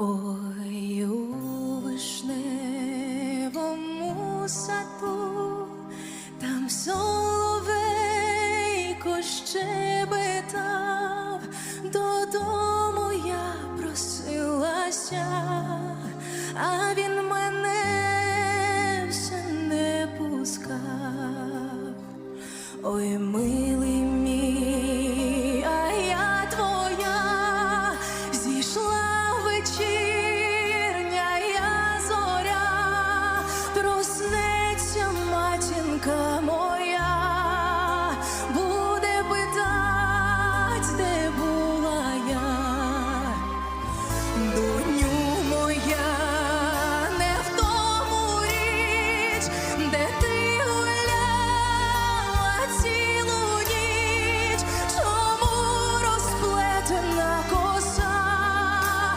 Ой, у вишневому сату, там соловейко щебетав, додому я просилася, а він мене все не пускав. Ой, ми 隔膜